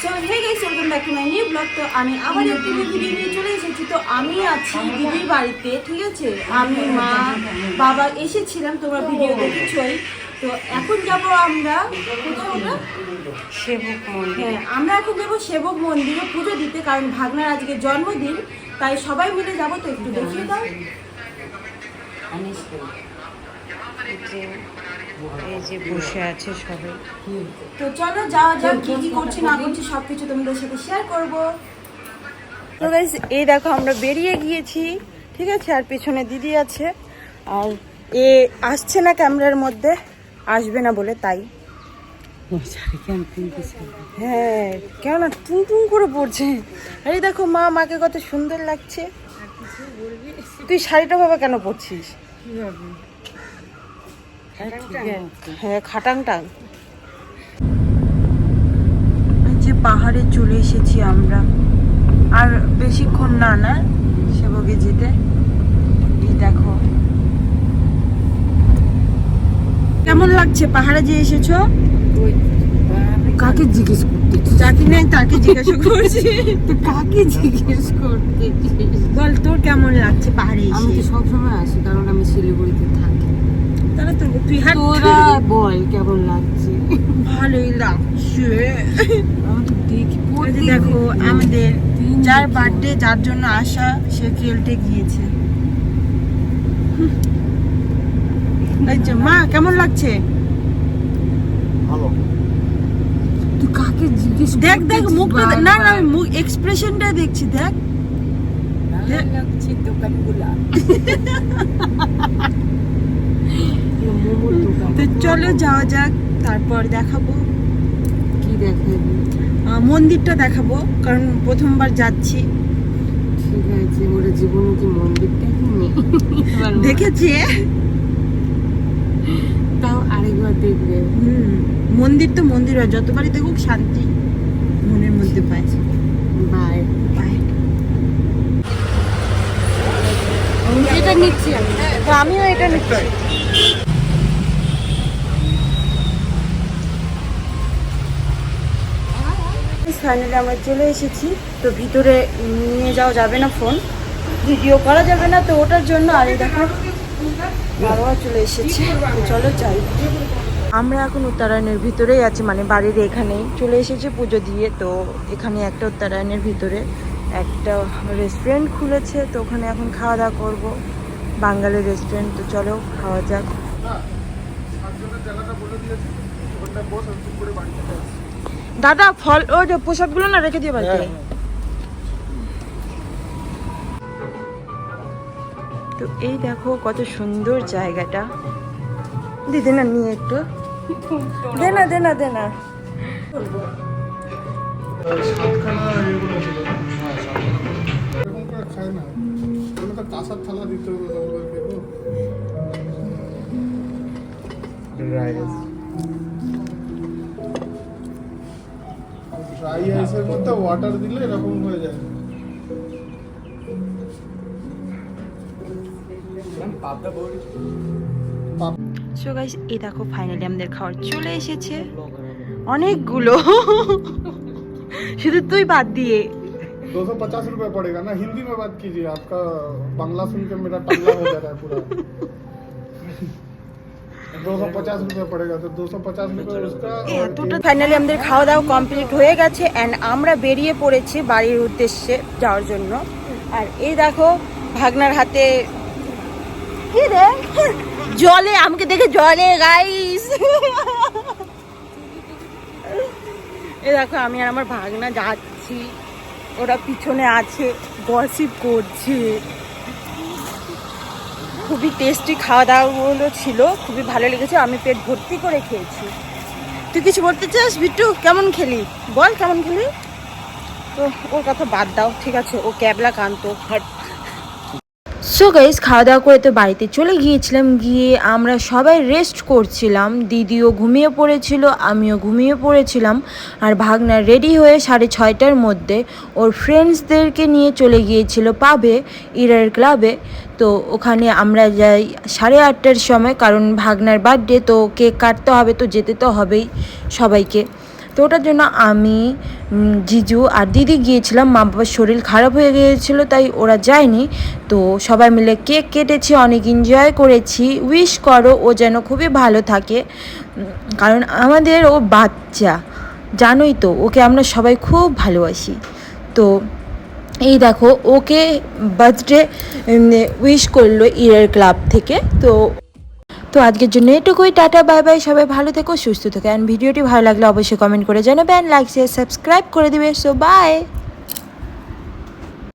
So hey guys welcome back to my new blog তো আমি আবার একটু ভিডিও নিয়ে চলে এসেছি। তো আমি আছি দিদির বাড়িতে ঠিক আছে? আমি মা বাবা এসেছিলাম তোমরা ভিডিও দেখেছই। তো এখন যাব আমরা কোথাও সেবক মন্দির। হ্যাঁ আমরা এখন যাব সেবক মন্দিরে পুজো দিতে কারণ ভাগনার আজকে জন্মদিন তাই সবাই মিলে যাব তো একটু দেখিয়ে দাও। যে এই যে বসে আছে সবাই। তো চলো যাওয়া যাক কি কি করছি না করছি সব কিছু তোমাদের সাথে শেয়ার করব। তো গাইস এই দেখো আমরা বেরিয়ে গিয়েছি ঠিক আছে? আর পিছনে দিদি আছে। আর এ আসছে না ক্যামেরার মধ্যে আসবে না বলে তাই। হ্যাঁ কেন টুন টুন করে পড়ছে। আরে দেখো মা মাকে কত সুন্দর লাগছে। তুই শাড়িটা ভাবে কেন পরছিস? হ্যাঁ যে পাহাড়ে চলে এসেছি আমরা। আর বেশিক্ষণ না না? সেবকে যেতে। এই দেখো। কেমন লাগছে? পাহাড়ে যে এসেছ? কাকে জিজ্ঞেস করতে যাকে নেই তাকে জিজ্ঞাসা করছি। তো কাকে জিজ্ঞেস করতে বল তোর কেমন লাগছে পাহাড়ে আমি তো সবসময় আসি কারণ আমি শিলিগুড়িতে তুই হাত তোরা বল কেমন লাগছে? ভালোই লাগছে। দেখি আমাদের যার বার্থডে যার জন্য আসা সে খেলতে গিয়েছে। মা কেমন লাগছে? তুই কাকে জিজ্ঞেস দেখ দেখ মুখটা না না মুখ এক্সপ্রেশনটা দেখছি দেখ। লাগছে দোকানগুলা। তো চলো যাওয়া যাক তারপর দেখাবো। কি দেখাবি? মন্দিরটা দেখাবো কারণ প্রথমবার যাচ্ছি। ঠিক আছে ওরা জীবনে কি মন্দির দেখেনি দেখেছি। তাও আরেকবার দেখবে। হুম মন্দির তো মন্দির হয় যতবারই দেখুক শান্তি মনের মধ্যে পায়। বাই। পায় এটা নিচ্ছি আমি। তো আমিও এটা নিচ্ছি। ফাইনালি আমরা চলে এসেছি। তো ভিতরে নিয়ে যাওয়া যাবে না ফোন। ভিডিও করা যাবে না, তো ওটার জন্য আর দেখো, বাবা চলে এসেছে। চলো যাই। আমরা এখন উত্তরায়ণের ভিতরেই আছি মানে বাড়ির এখানেই। চলে এসেছি পুজো দিয়ে, তো এখানে একটা উত্তরায়ণের ভিতরে একটা রেস্টুরেন্ট খুলেছে, তো ওখানে এখন খাওয়া দাওয়া করব। বাঙালি রেস্টুরেন্ট তো চলো খাওয়া যাক। দাদা ফল ও যে পোশাকগুলো না রেখে দিয়ে বাড়িতে। তো এই দেখো কত সুন্দর জায়গাটা। দিদি না নিয়ে একটু। দে না দে না দে না। এগুলো ড্রাই আইসের মধ্যে ওয়াটার দিলে এরকম হয়ে যায় পাপ- সো গাইস এই দেখো ফাইনালি আমাদের খাবার চলে এসেছে অনেকগুলো শুধু তুই বাদ দিয়ে दो सौ पचास रुपये पड़ेगा ना हिंदी में बात कीजिए आपका बांग्ला सुन के मेरा टंगा हो जा रहा है पूरा ফাইনালি আমাদের খাওয়া দাওয়া কমপ্লিট হয়ে গেছে অ্যান্ড আমরা বেরিয়ে পড়েছি বাড়ির উদ্দেশ্যে যাওয়ার জন্য। আর এই দেখো ভাগনার হাতে কি রে? জলে আমাকে দেখে জলে গাইস এই দেখো আমি আর আমার ভাগনা যাচ্ছি। ওরা পিছনে আছে গসিপ করছে। খুবই টেস্টি খাওয়া দাওয়াগুলো ছিল, খুবই ভালো লেগেছে, আমি পেট ভর্তি করে খেয়েছি। তুই কিছু বলতে চাস? বিট্টু, কেমন খেলি? বল কেমন খেলি? তো ওর কথা বাদ দাও, ঠিক আছে, ও ক্যাবলা কান্ত সো গাইস খাওয়া দাওয়া করে তো বাড়িতে চলে গিয়েছিলাম। গিয়ে আমরা সবাই রেস্ট করছিলাম। দিদিও ঘুমিয়ে পড়েছিল, আমিও ঘুমিয়ে পড়েছিলাম। আর ভাগনা রেডি হয়ে সাড়ে ছয়টার মধ্যে ওর ফ্রেন্ডসদেরকে নিয়ে চলে গিয়েছিল পাবে ইরার ক্লাবে তো ওখানে আমরা যাই সাড়ে আটটার সময়, কারণ ভাগনার বার্থডে তো কেক কাটতে হবে, তো যেতে তো হবেই সবাইকে। তো ওটার জন্য আমি জিজু আর দিদি গিয়েছিলাম। মা বাবার শরীর খারাপ হয়ে গিয়েছিল, তাই ওরা যায়নি। তো সবাই মিলে কেক কেটেছি, অনেক এনজয় করেছি। উইশ করো ও যেন খুবই ভালো থাকে। কারণ আমাদের ও বাচ্চা, জানোই তো, ওকে আমরা সবাই খুব ভালোবাসি। তো এই দেখো, ওকে বার্থডে উইশ করল ইয়ের ক্লাব থেকে। তো তো আজকের জন্য এটুকুই, টাটা, বাই বাই, সবাই ভালো থেকো, সুস্থ থেকো। অ্যান্ড ভিডিওটি ভালো লাগলে অবশ্যই কমেন্ট করে জানাবেন লাইক শেয়ার সাবস্ক্রাইব করে দিবে। So by